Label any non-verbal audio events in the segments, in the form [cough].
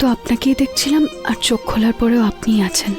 তো আপনাকেই দেখছিলাম আর চোখ খোলার পরেও আপনি আছেন।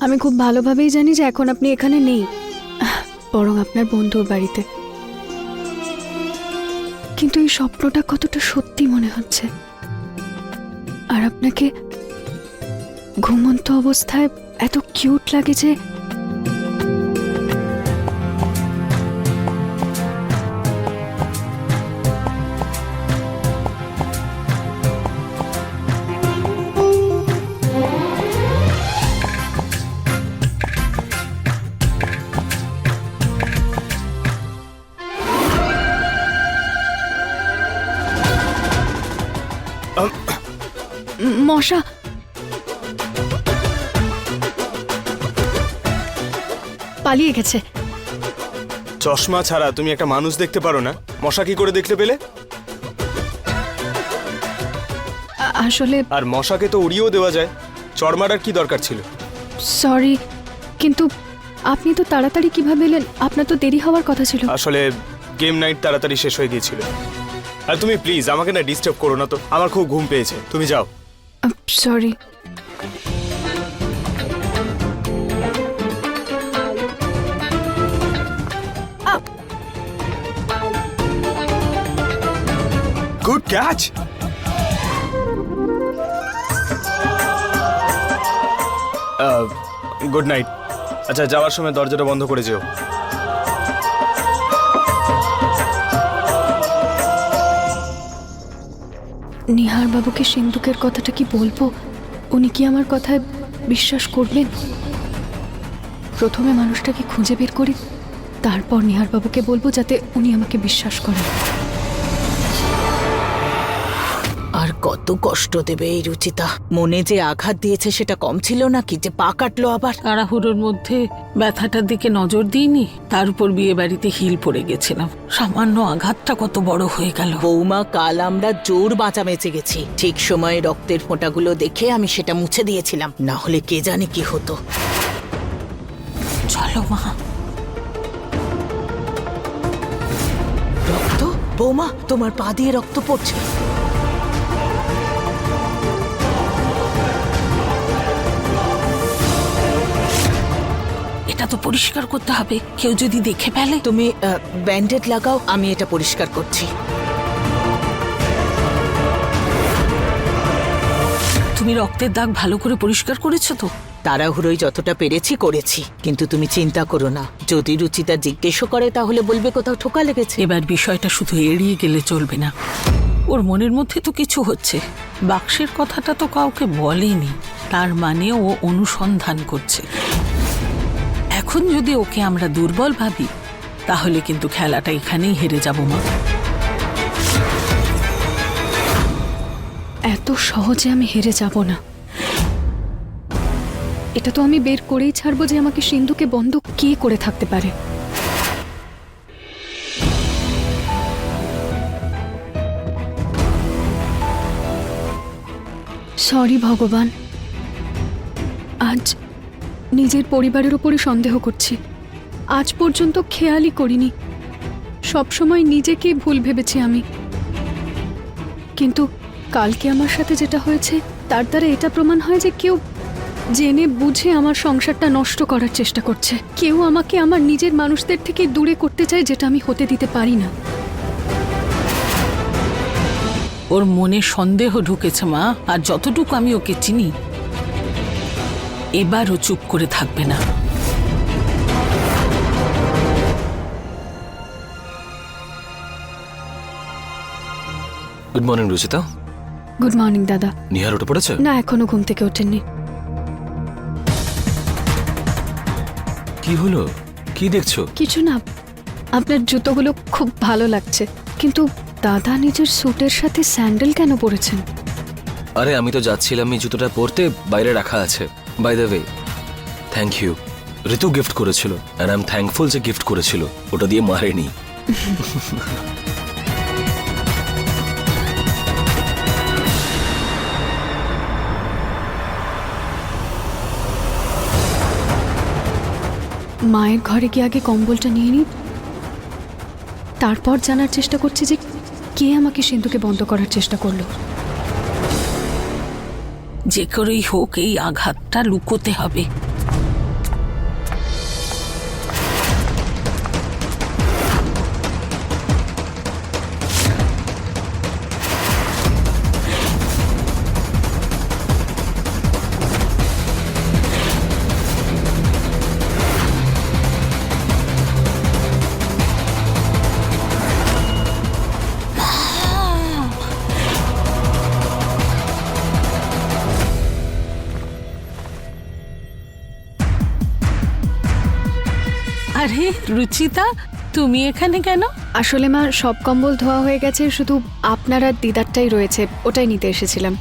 আমি খুব ভালোভাবেই জানি যে এখন আপনি এখানে নেই। বরং আপনার বন্ধুর বাড়িতে। কিন্তু এই স্বপ্নটা কতটা সত্যি মনে হচ্ছে। আর আপনাকে ঘুমন্ত অবস্থায় এত কিউট লাগে যে উম, পালিয়ে গেছে। চশমা ছাড়া তুমি একটা মানুষ দেখতে পারো না। মশা কি করে দেখতে পেলে? আসলে আর মশাকে তো উড়িয়েও দেওয়া যায়। চড়মাটার কি দরকার ছিল? সরি কিন্তু আপনি তো তাড়াতাড়ি কীভাবে এলেন? আপনার তো দেরি হওয়ার কথা ছিল। আসলে গেম নাইট তাড়াতাড়ি শেষ হয়ে গিয়েছিল। আর তুমি প্লিজ আমাকে না ডিস্টার্ব করো না তো। আমার খুব ঘুম পেয়েছে। তুমি যাও। Sorry good catch good night আচ্ছা যাওয়ার সময় দরজাটা বন্ধ করে যেও। নিহার বাবুকে সিন্ধুকের কথাটা কি বলব? উনি কি আমার কথায় বিশ্বাস করবেন? প্রথমে মানুষটাকে খুঁজে বের করি, তারপর নিহার বাবুকে বলব যাতে উনি আমাকে বিশ্বাস করেন। কত কষ্ট দেবে এই রুচিতা। মনে যে আঘাত দিয়েছে সেটা কম ছিল নাকি? যে পা কাটলো আবার। তাড়াহুড়োর মধ্যে ব্যথাটার দিকে নজর দিইনি তার উপর বিয়ে বাড়িতে হিল পড়ে গেছিলাম। সামান্য আঘাতটা কত বড় হয়ে গেল। বৌমা কাল আমরা জোর বাঁচা বেঁচে গেছি। ঠিক সময়ে রক্তের ফোঁটাগুলো দেখে আমি সেটা মুছে দিয়েছিলাম। না হলে কে জানে কি হতো। চলো মা। রক্ত? বৌমা তোমার পা দিয়ে রক্ত পড়ছে। এটা তো পরিষ্কার করতে হবে। কেউ যদি দেখে ফেলে তুমি ব্যান্ডেড লাগাও আমি এটা পরিষ্কার করছি। তুমি রক্তের দাগ ভালো করে পরিষ্কার করেছ তো? তাড়াহুড়োই যতটা পেরেছি করেছি। কিন্তু তুমি চিন্তা করো না। যদি রুচিতা জিজ্ঞেসও করে তাহলে বলবে কোথাও ঠোকা লেগেছে। এবার বিষয়টা শুধু এড়িয়ে গেলে চলবে না। ওর মনের মধ্যে তো কিছু হচ্ছে। বাক্সের কথাটা তো কাউকে বলেনি। তার মানে ও অনুসন্ধান করছে। এখন যদি ওকে আমরা দুর্বল ভাবি, তাহলে কিন্তু খেলাটা এখানেই হেরে যাব মা। এত সহজে আমি হেরে যাব না। এটা তো আমি বের করেই ছাড়বো যে আমাকে সিন্ধুকে বন্ধ কে করে থাকতে পারে। সরি ভগবান, আজ নিজের পরিবারের উপরই সন্দেহ করছি। আজ পর্যন্ত খেয়ালই করিনি। সবসময় নিজেকেই ভুল ভেবেছি আমি। কিন্তু কালকে আমার সাথে যেটা হয়েছে, তার দ্বারা এটা প্রমাণ হয় যে কেউ জেনে বুঝে আমার সংসারটা নষ্ট করার চেষ্টা করছে। কেউ আমাকে আমার নিজের মানুষদের থেকে দূরে করতে চায় যেটা আমি হতে দিতে পারি না। ওর মনে সন্দেহ ঢুকেছে মা, আর যতটুকু আমি ওকে চিনি এবারও চুপ করে থাকবে না। Good morning Ruchita. Good morning দাদা। নিহার উঠে পড়েছে? না এখনও ঘুম থেকে ওঠেননি। কি হলো? কি দেখছ? কিছু না। আপনার জুতোগুলো খুব ভালো লাগছে। কিন্তু দাদা নিজের স্যুটের সাথে স্যান্ডেল কেন পরেছেন? আরে আমি তো যাচ্ছিলাম এই জুতোটা পরতে বাইরে রাখা আছে। By the way thank you Ritu gift করেছিল আর আই এম থ্যাঙ্কফুল যে গিফট করেছিল। ওটা দিয়ে মারেনি। মায়ের ঘরে গিয়ে আগে কম্বলটা নিয়ে নিই তারপর জানার চেষ্টা করছি যে কে আমাকে সিন্ধুকে বন্ধ করার চেষ্টা করল। যে করেই হোক এই আঘাতটা লুকোতে হবে। রুচিতা তুমি এখানে কেন? আসলে মা সব কম্বল ধোয়া হয়ে গেছে শুধু আপনার আর দিদারটাই রয়েছে ওটাই নিতে এসেছিলাম।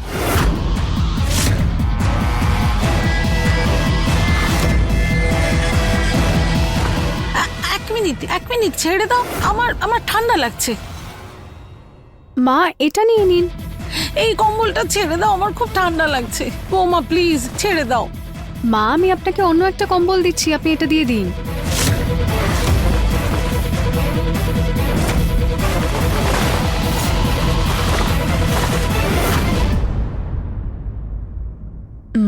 এক মিনিট এক মিনিট ছেড়ে দাও আমার আমার ঠান্ডা লাগছে। মা এটা নিয়ে নিন। এই কম্বলটা ছেড়ে দাও আমার খুব ঠান্ডা লাগছে। বৌমা প্লিজ ছেড়ে দাও। মা আমি আপনাকে অন্য একটা কম্বল দিচ্ছি আপনি এটা দিয়ে দিন।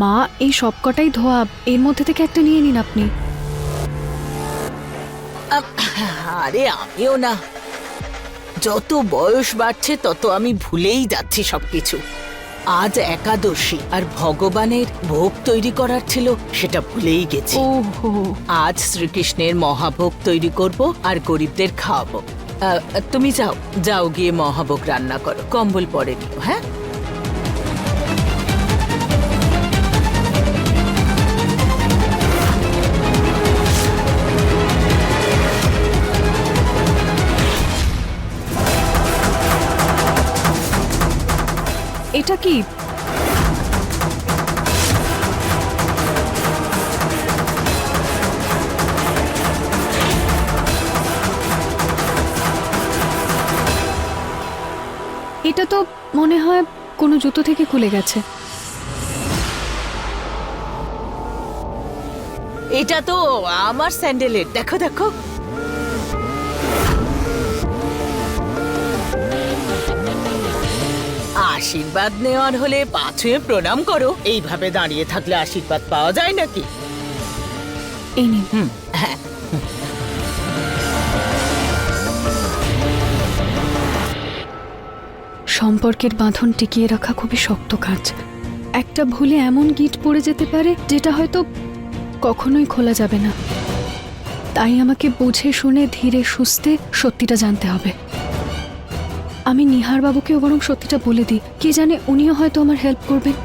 মা এই সবকটাই ধোয়া। এর মধ্যে থেকে একটা নিয়ে নিন আপনি। আরে আমিও না। যত বয়স বাড়ছে তত আমি ভুলেই যাচ্ছি সবকিছু। আজ একাদশী আর ভগবানের ভোগ তৈরি করার ছিল সেটা ভুলেই গেছি। আজ শ্রীকৃষ্ণের মহাভোগ তৈরি করব আর গরিবদের খাওয়াবো। তুমি যাও যাও গিয়ে মহাভোগ রান্না করো কম্বল পরে নিও হ্যাঁ? এটা কি? এটা তো মনে হয় কোনো জুতো থেকে খুলে গেছে। এটা তো আমার স্যান্ডেলের। দেখো দেখো। আশীর্বাদ নেওয়ার হলে পা ছুঁয়ে প্রণাম করো। এইভাবে দাঁড়িয়ে থাকলে আশীর্বাদ পাওয়া যায় নাকি? এই নিন। হুম। হ্যাঁ সম্পর্কের বাঁধন টিকিয়ে রাখা খুবই শক্ত কাজ। একটা ভুলে এমন গিট পড়ে যেতে পারে যেটা হয়তো কখনোই খোলা যাবে না। তাই আমাকে বুঝে শুনে ধীরে সুস্থে সত্যিটা জানতে হবে। আমি নিহার বাবুকেও বরং সত্যিটা বলে দিই। কে জানে উনিও হয়তো আমার হেল্প করবেন।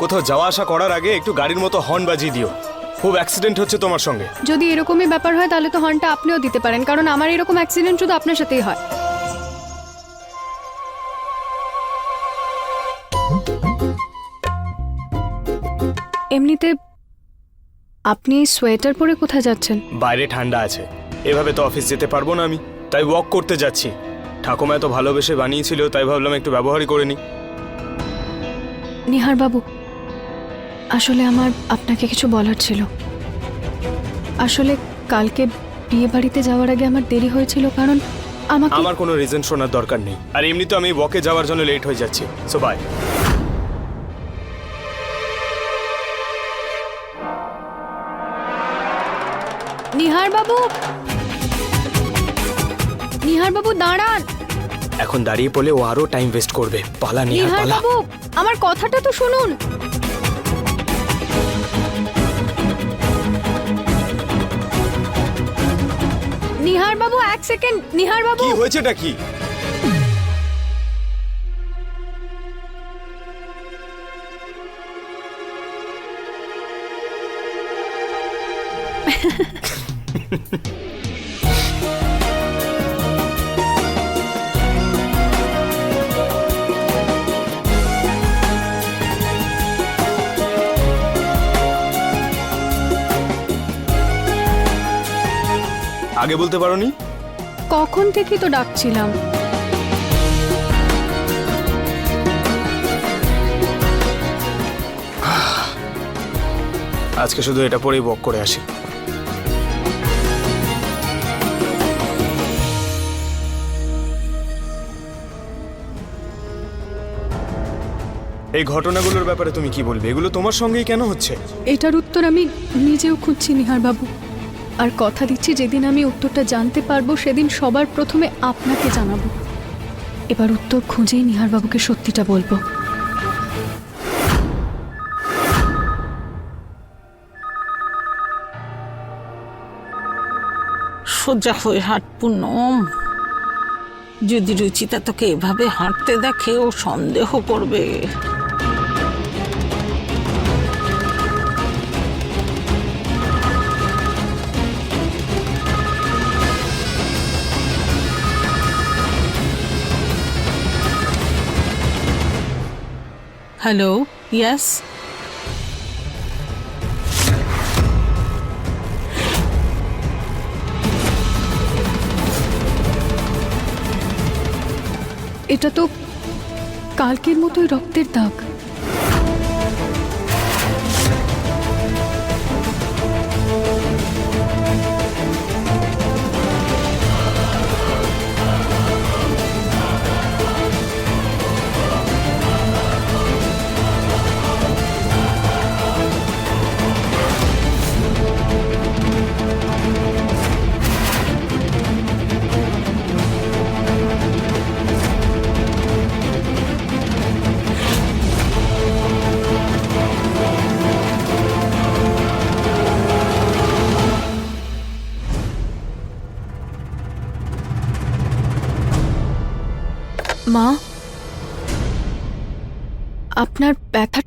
কোথাও যাওয়া আসা করার আগে একটু গাড়ির মতো হর্ন বাজিয়ে দিও। খুব অ্যাক্সিডেন্ট হচ্ছে তোমার সঙ্গে। যদি এরকমই ব্যাপার হয় তাহলে তো হর্নটা আপনিও দিতে পারেন কারণ আমার এরকম অ্যাক্সিডেন্ট শুধু আপনার সাথেই হয়। এমনিতে আপনি সোয়েটার পরে কোথায় যাচ্ছেন? বাইরে ঠান্ডা আছে। এভাবে তো অফিস যেতে পারব না আমি। তাই ওয়াক করতে যাচ্ছি। ঠাকুমা এত ভালোবেসে বানিয়েছিল তাই ভাবলাম একটু ব্যবহারই করে নিই। নিহার বাবু আসলে আমার আপনাকে কিছু বলার ছিল। আসলে কালকে বিয়ে বাড়িতে যাওয়ার আগে আমার দেরি হয়েছিল কারণ আমাকে আমার কোনো রিজন শোনার দরকার নেই। আর এমনি তো আমি ওয়াকে যাওয়ার জন্য লেট হয়ে যাচ্ছি। সো বাই নিহার বাবু নিহার বাবু দাঁড়ান! এখন দাঁড়িয়ে পড়লে ও আরও টাইম ওয়েস্ট করবে। পালা নিহার নিহার পালা। বাবু আমার কথাটা তো শুনুন। নিহার বাবু এক সেকেন্ড নিহার বাবু কি হয়েছেটা কি? [laughs] আগে বলতে পারোনি? কখন থেকে তো ডাকছিলাম। আজকে শুধু এটা পরেই বক করে আসি। এই ঘটনাগুলোর ব্যাপারে তুমি কি বলবে? এগুলো তোমার সঙ্গেই কেন হচ্ছে? এটার উত্তর আমি নিজেও খুঁজছি নিহার বাবু আর কথা দিচ্ছি যেদিন আমি উত্তরটা জানতে পারব, সেদিন সবার প্রথমে আপনাকে জানাব। এবার উত্তর খুঁজেই নিহার বাবুকে সত্যিটা বলব। সোজা হয়ে হাঁট পুনম যদি রুচিতা তোকে এভাবে হাঁটতে দেখে ও সন্দেহ করবে। হ্যালো ইয়েস এটা তো কালকের মতোই রক্তের দাগ।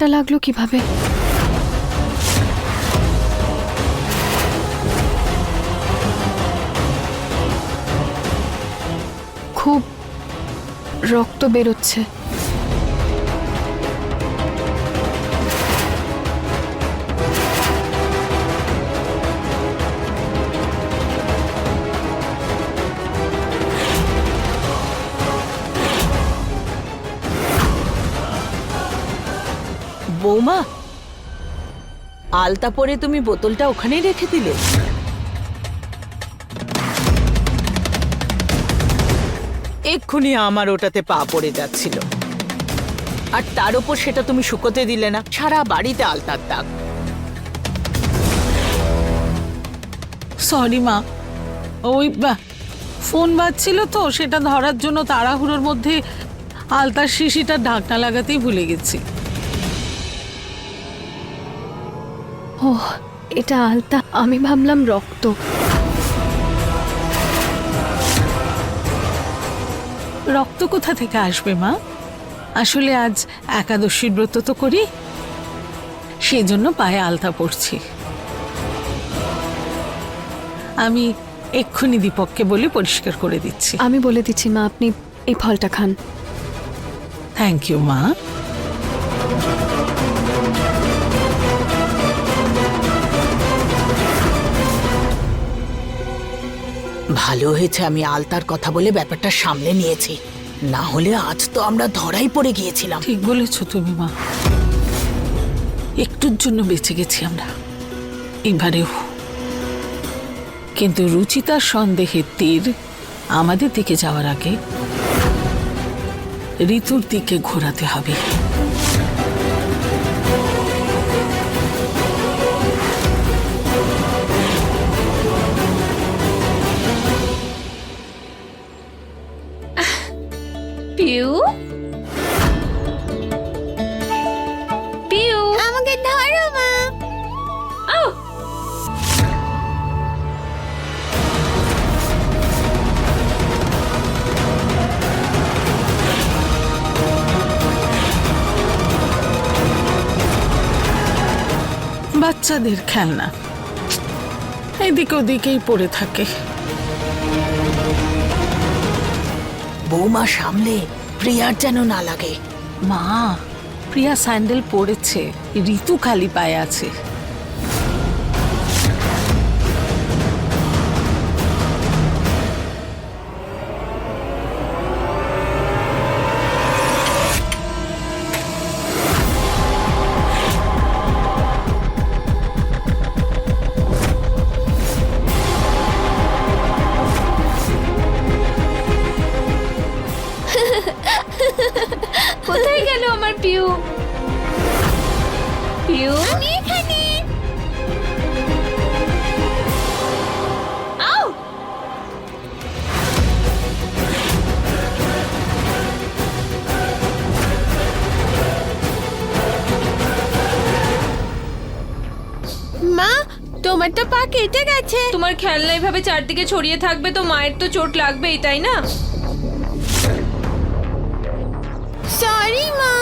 ব্যথাটা লাগল কীভাবে? খুব রক্ত বেরোচ্ছে। বৌমা। আলতা পরে তুমি বোতলটা ওখানেই রেখে দিলে। এক্ষুনি আমার ওটাতে পা পড়ে যাচ্ছিল। আর তার উপর সেটা তুমি শুকোতে দিলে না, সারা বাড়িতে আলতার দাগ। সরি মা। ওই ফোন বাজছিল তো, সেটা ধরার জন্য তাড়াহুড়োর মধ্যে আলতার শিশিটা ঢাকনা লাগাতেই ভুলে গেছি। ও এটা আলতা। আমি ভাবলাম রক্ত। রক্ত কোথা থেকে আসবে মা? আসলে আজ একাদশীর ব্রত তো করি সেই জন্য পায়ে আলতা পড়ছি আমি এক্ষুনি দীপককে বলে পরিষ্কার করে দিচ্ছি। আমি বলে দিচ্ছি মা আপনি এই ফলটা খান। থ্যাংক ইউ মা। ভালো হয়েছে আমি আলতার কথা বলে ব্যাপারটা সামলে নিয়েছি। না হলে আজ তো আমরা ধরাই পড়ে গিয়েছিলাম। ঠিক বলেছ তুমি, মা। একটুর জন্য বেঁচে গেছি আমরা। এবারেও কিন্তু রুচিতার সন্দেহের তীর আমাদের দিকে যাওয়ার আগে ঋতুর দিকে ঘোরাতে হবে। পিউ? পিউ? আমাকে ধরো মা। বাচ্চাদের খেলনা। এদিক ওদিকেই পড়ে থাকে। বৌমা সামলে প্রিয়ার যেন না লাগে। মা প্রিয়া স্যান্ডেল পরেছে ঋতু খালি পায়ে আছে। গেছে তোমার খেলনা এভাবে চারদিকে ছড়িয়ে থাকবে তো মায়ের তো চোট লাগবেই তাই না? সরি মা।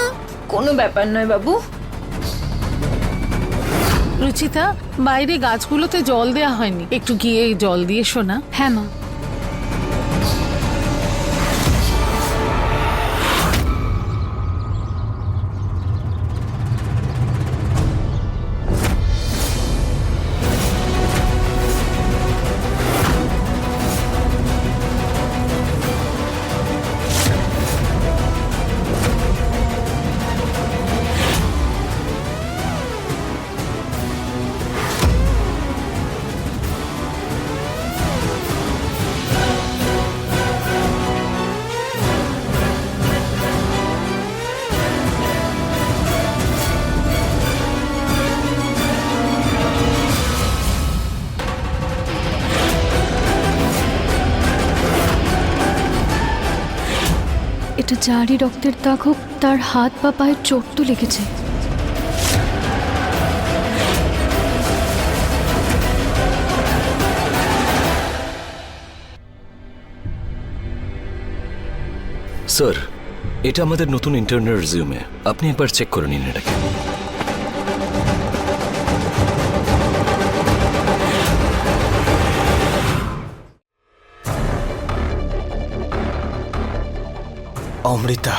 কোনো ব্যাপার নয় বাবু। রুচিতা বাইরে গাছগুলোতে জল দেয়া হয়নি। একটু গিয়ে জল দিয়ে শোনা। হ্যাঁ মা। যারই রক্তের দাগ হোক, তার হাত বা পায়ের চোট তো লেগেছে। স্যার এটা আমাদের নতুন ইন্টারনাল রিজিউমে আপনি একবার চেক করে নিন এটাকে। অমৃতা।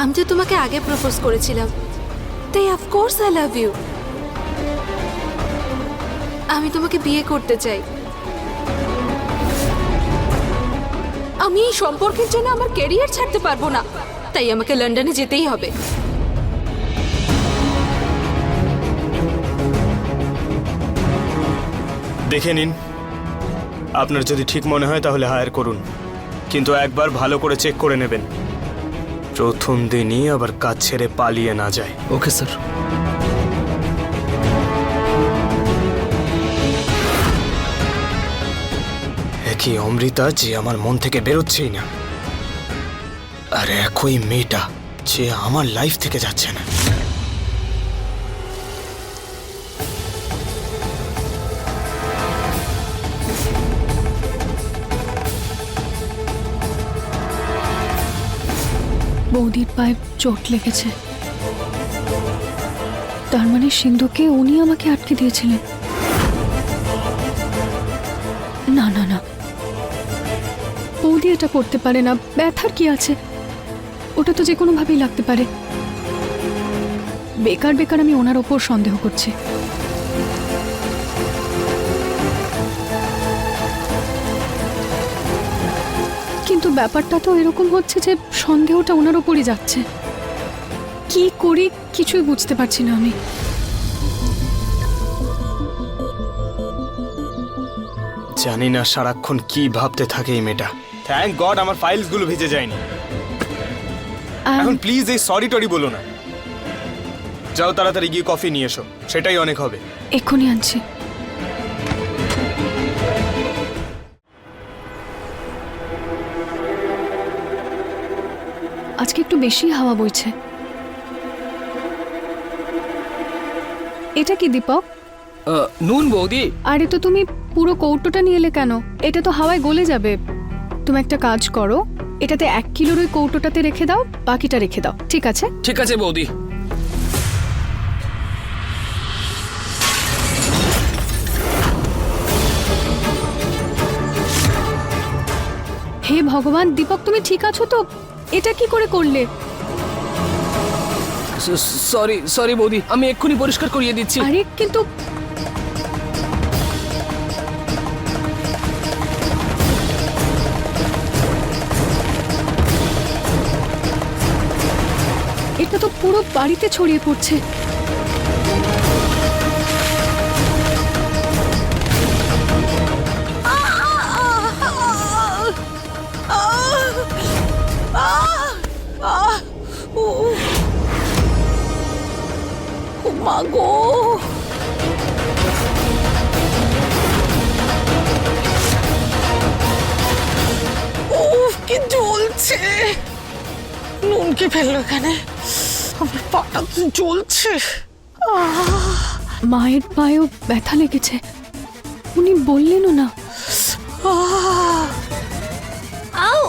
আমি তো তোমাকে আগে প্রপোজ করেছিলাম। তাই অফকোর্স আই লাভ ইউ আমি তোমাকে বিয়ে করতে চাই। আমি এই সম্পর্কের জন্য আমার ক্যারিয়ার ছাড়তে পারব না। তাই আমাকে লন্ডনে যেতেই হবে। দেখে নিন। আপনার যদি ঠিক মনে হয় তাহলে হায়ার করুন। কিন্তু একবার ভালো করে চেক করে নেবেন। প্রথম দিনই আবার কাজ ছেড়ে পালিয়ে না যায়। Okay sir. একই অমৃতা যে আমার মন থেকে বেরোচ্ছেই না। আর একই মেয়েটা যে আমার লাইফ থেকে যাচ্ছে না। বৌদির পায়ে চোট লেগেছে। তার মানে সিন্ধুকে উনি আমাকে আটকে দিয়েছিলেন। না না না। বৌদি এটা করতে পারে না। ব্যথার কি আছে? ওটা তো যে কোনোভাবেই লাগতে পারে। বেকার বেকার আমি ওনার ওপর সন্দেহ করছি। ব্যাপারটা তো এরকম হচ্ছে যে সন্দেহটা ওনার ওপরই যাচ্ছে। কি করি কিছুই বুঝতে পারছি না আমি। জানি না সারাক্ষণ কি ভাবতে থাকে এই মেয়েটা। থ্যাংক গড আমার ফাইলসগুলো ভিজে যায়নি। এখন প্লিজ এই সরি টরি বলো না। যাও তাড়াতাড়ি গিয়ে কফি নিয়ে এসো সেটাই অনেক হবে। এক্ষুনি আনছি। আজকে একটু বেশি হাওয়া বইছে। এটা কি দীপক? নুন বৌদি। আরে তো তুমি পুরো কৌটোটা নিয়ে এলে কেন? এটা তো হাওয়ায় গলে যাবে। তুমি একটা কাজ করো এটাতে এক কিলোর ওই কৌটোটাতে রেখে দাও বাকিটা রেখে দাও। ঠিক আছে? ঠিক আছে বৌদি। হে ভগবান দীপক তুমি ঠিক আছো তো? এটা কি করে করলে? সরি সরি বৌদি আমি এক্ষুনি পরিষ্কার করিয়ে দিচ্ছি। আরে কিন্তু এটা তো পুরো বাড়িতে ছড়িয়ে পড়ছে। ও মা গো উফ কি জ্বলছে। নুনকে ফেলল এখানে? আমার পাটা তো জ্বলছে? মায়ের পায়েও ব্যথা লেগেছে। উনি বললেনও না। আহ।